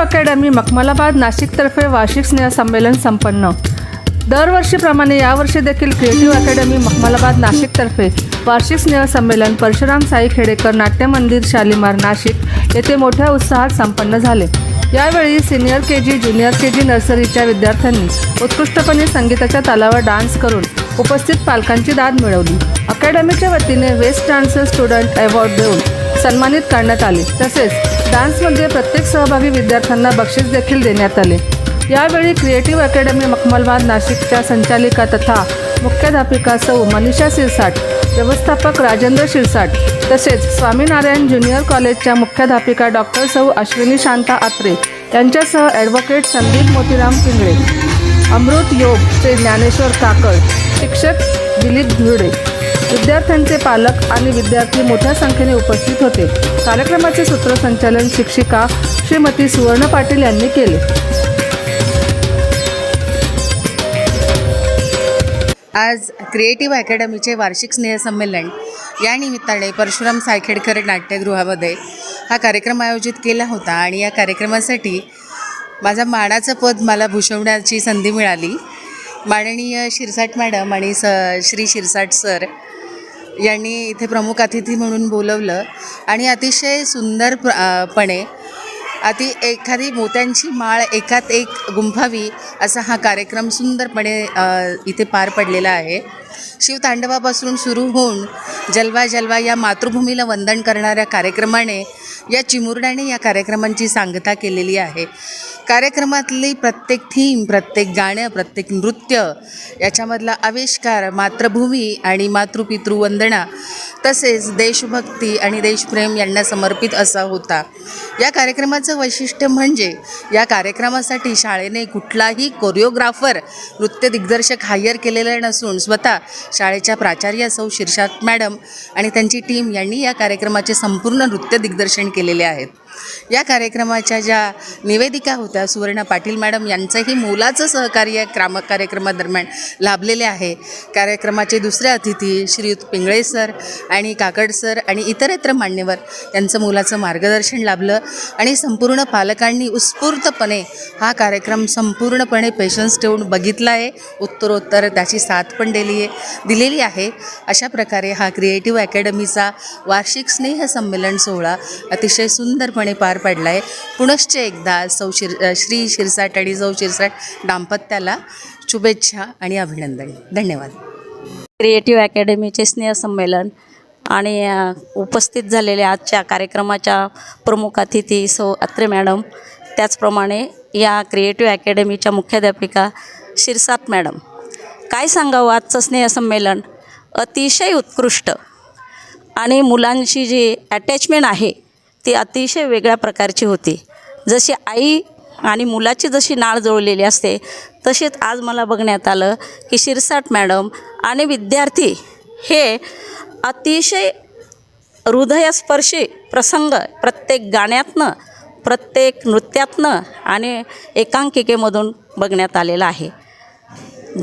Academy Makhmalabad नाशिकतर्फे वार्षिक स्नेहसंमेलन संपन्न. दरवर्षीप्रमाणे यावर्षी देखील क्रिएटिव्ह अकॅडमी मखमलाबाद नाशिकतर्फे वार्षिक स्नेहसंमेलन परशुराम साई खेडेकर नाट्य मंदिर शालिमार नाशिक येथे मोठ्या उत्साहात संपन्न झाले. यावेळी senior K G junior K जी नर्सरीच्या विद्यार्थ्यांनी उत्कृष्टपणे संगीताच्या तालावर डान्स करून उपस्थित पालकांची दाद मिळवली. अकॅडमीच्या वतीने वेस्ट डान्सर स्टुडंट अवॉर्ड देऊन सन्मानित करण्यात आले. तसेच डान्समध्ये प्रत्येक सहभागी विद्यार्थ्यांना बक्षीस देखील देण्यात आले. यावेळी क्रिएटिव्ह अकॅडमी मखमलबाद नाशिकच्या संचालिका तथा मुख्याध्यापिका सौ मनीषा शिरसाट व्यवस्थापक राजेंद्र शिरसाट तसेच स्वामीनारायण ज्युनियर कॉलेजच्या मुख्याध्यापिका डॉक्टर सौ अश्विनी शांता आत्रे यांच्यासह ॲडव्होकेट संदीप मोतीराम पिंगळे अमृत योग श्री ज्ञानेश्वर काकड शिक्षक दिलीप धिवडे विद्यार्थ्यांचे पालक आणि विद्यार्थी मोठ्या संख्येने उपस्थित होते. कार्यक्रमाचे सूत्रसंचालन शिक्षिका श्रीमती सुवर्ण पाटील यांनी केले. आज क्रिएटिव्ह अकॅडमीचे वार्षिक स्नेहसंमेलन. या निमित्ताने परशुराम सायखेडकर नाट्यगृहामध्ये हा कार्यक्रम आयोजित केला होता आणि या कार्यक्रमासाठी माझा मानाचं पद मला भूषवण्याची संधी मिळाली. माननीय शिरसाट मॅडम आणि स श्री शिरसाट सर यांनी इथे प्रमुख अतिथी म्हणून बोलवलं. आणि अतिशय सुंदर प्र पणे अति एखादी मोत्यांची माळ एकात एक गुंफावी असा हा कार्यक्रम सुंदरपणे इथे पार पडलेला आहे. शिवतांडवापासून सुरू होऊन जलवा जलवा या मातृभूमीला वंदन करणाऱ्या कार्यक्रमाने या चिमुरड्याने या कार्यक्रमांची सांगता केलेली आहे. कार्यक्रमातली प्रत्येक थीम प्रत्येक गाणं प्रत्येक नृत्य याच्यामधला आविष्कार मातृभूमी आणि मातृपितृवंदना तसेच देशभक्ती आणि देशप्रेम यांना समर्पित असा होता. या कार्यक्रमाचं वैशिष्ट्य म्हणजे या कार्यक्रमासाठी शाळेने कुठलाही कोरिओग्राफर नृत्य दिग्दर्शक हायर केलेला नसून स्वतः शाळेच्या प्राचार्य सौ शिरसाट मॅडम आणि त्यांची टीम यांनी या कार्यक्रमाचे संपूर्ण नृत्य दिग्दर्शन केलेले आहेत. या कार्यक्रमाच्या ज्या निवेदिका होत्या सुवर्णा पाटील मॅडम यांचंही मोलाचं सहकार्य क्राम कार्यक्रमादरम्यान लाभलेले आहे. कार्यक्रमाचे दुसरे अतिथी श्रीयुत पिंगळे सर आणि काकड सर आणि इतरत्र मान्यवर यांचं मोलाचं मार्गदर्शन लाभलं आणि संपूर्ण पालकांनी उत्स्फूर्तपणे हा कार्यक्रम संपूर्णपणे पेशन्स ठेवून बघितला आहे. उत्तरोत्तर त्याची साथ पण दिली आहे दिलेली आहे. अशा प्रकारे हा क्रिएटिव्ह अकॅडमीचा वार्षिक स्नेह संमेलन सोहळा अतिशय सुंदरपणे पार पडला आहे पुनश्च एकदा सौ शिर श्री शिरसाट आणि सौ शिरसाट दाम्पत्याला शुभेच्छा आणि अभिनंदन. धन्यवाद. क्रिएटिव्ह अकॅडमीचे स्नेहसंमेलन आणि उपस्थित झालेल्या आजच्या कार्यक्रमाच्या प्रमुख अतिथी सौ अत्रे मॅडम त्याचप्रमाणे या क्रिएटिव्ह अकॅडमीच्या मुख्याध्यापिका शिरसाट मॅडम. काय सांगावं आजचं स्नेहसंमेलन? अतिशय उत्कृष्ट. आणि मुलांशी जी अटॅचमेंट आहे ती अतिशय वेगळ्या प्रकारची होती. जशी आई आणि मुलाची जशी नाळ जुळलेली असते तसेच आज मला बघण्यात आलं की शिरसाट मॅडम आणि विद्यार्थी हे अतिशय हृदयस्पर्शी प्रसंग प्रत्येक गाण्यातनं प्रत्येक नृत्यातनं आणि एकांकिकेमधून बघण्यात आलेलं आहे.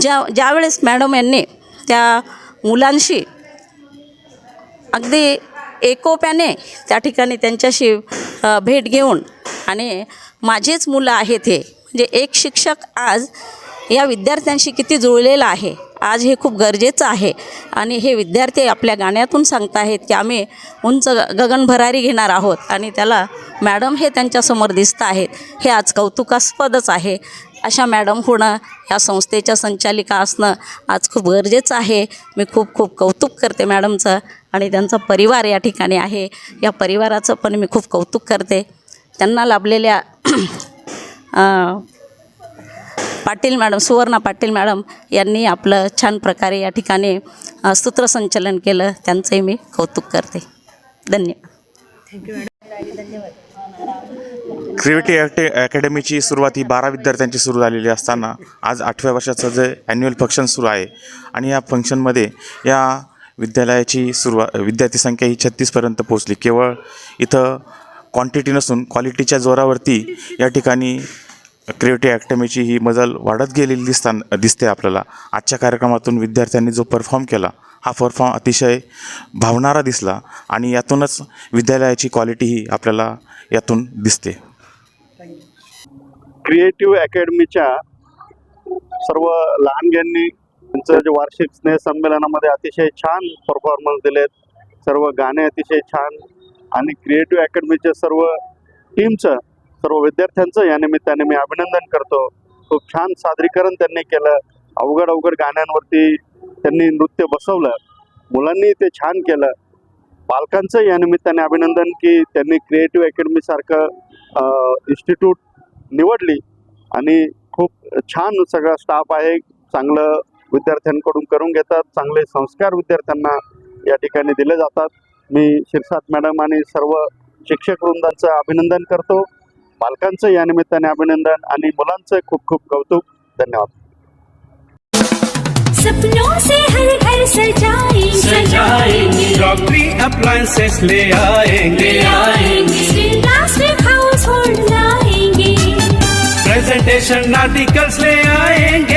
ज्या ज्यावेळेस मॅडम यांनी त्या मुलांशी अगदी एकोप्याने त्या ठिकाणी त्यांच्याशी भेट घेऊन आणि माझेच मुलं आहेत हे. म्हणजे एक शिक्षक आज या विद्यार्थ्यांशी किती जुळलेला आहे आज हे खूप गरजेचं आहे. आणि हे विद्यार्थी आपल्या गाण्यातून सांगत आहेत की आम्ही उंच ग- गगनभरारी घेणार आहोत आणि त्याला मॅडम हे त्यांच्यासमोर दिसत आहेत हे आज कौतुकास्पदच आहे. अशा मॅडम होणं या संस्थेच्या संचालिका असणं आज खूप गरजेचं आहे. मी खूप खूप कौतुक करते मॅडमचं. आणि त्यांचा परिवार या ठिकाणी आहे. या परिवाराचं पण मी खूप कौतुक करते. त्यांना लाभलेल्या पाटील मॅडम सुवर्णा पाटील मॅडम यांनी आपलं छान प्रकारे या ठिकाणी सूत्रसंचलन केलं. त्यांचंही मी कौतुक करते. धन्यवाद. क्रिएटिव्ह ॲक्टे अकॅडमीची सुरुवात ही बारा विद्यार्थ्यांची सुरू झालेली असताना आज आठव्या वर्षाचं जे ॲन्युअल फंक्शन सुरू आहे. आणि या फंक्शनमध्ये या विद्यालयाची सुरुवात विद्यार्थी संख्या ही छत्तीसपर्यंत पोहोचली. केवळ इथं क्वांटिटी नसून क्वालिटीच्या जोरावरती या ठिकाणी क्रिएटिव्ह अकॅडमीची ही मजल वाढत गेलेली दिसताना दिसते आपल्याला. आजच्या कार्यक्रमातून विद्यार्थ्यांनी जो परफॉर्म केला हा परफॉर्म अतिशय भावणारा दिसला आणि यातूनच विद्यालयाची क्वालिटी ही आपल्याला यातून दिसते. क्रिएटिव्ह अकॅडमीच्या सर्व लहानग्यांनी त्यांचं जे वार्षिक स्नेहसंमेलनामध्ये अतिशय छान परफॉर्मन्स दिलेत. सर्व गाणे अतिशय छान आणि क्रिएटिव्ह अकॅडमीच्या सर्व टीमचं सर्व विद्यार्थ्यांचं या निमित्ताने मी अभिनंदन करतो. खूप छान सादरीकरण त्यांनी केलं. अवघड अवघड गाण्यांवरती त्यांनी नृत्य बसवलं. मुलांनी ते छान केलं. पालकांचं या निमित्ताने अभिनंदन की त्यांनी क्रिएटिव्ह अकॅडमीसारखं इन्स्टिट्यूट निवडली आणि खूप छान सगळा स्टाफ आहे. चांगलं विद्यार्थ्यांकडून करून घेतात. चांगले संस्कार विद्यार्थ्यांना या ठिकाणी दिले जातात. मी शिरसाट मॅडम आणि सर्व शिक्षक वृंदांचं अभिनंदन करतो. पालकांचं या निमित्ताने अभिनंदन आणि मुलांचं खूप खूप कौतुक. धन्यवाद. सपनों से हर घर सजाएंगे. सजाएंगे. रॉकरी अप्लायंसेस ले आएंगे. आएंगे. प्लास्टिक हाउस होल्ड लाएंगे. प्रेजेंटेशन आर्टिकल्स ले आएंगे.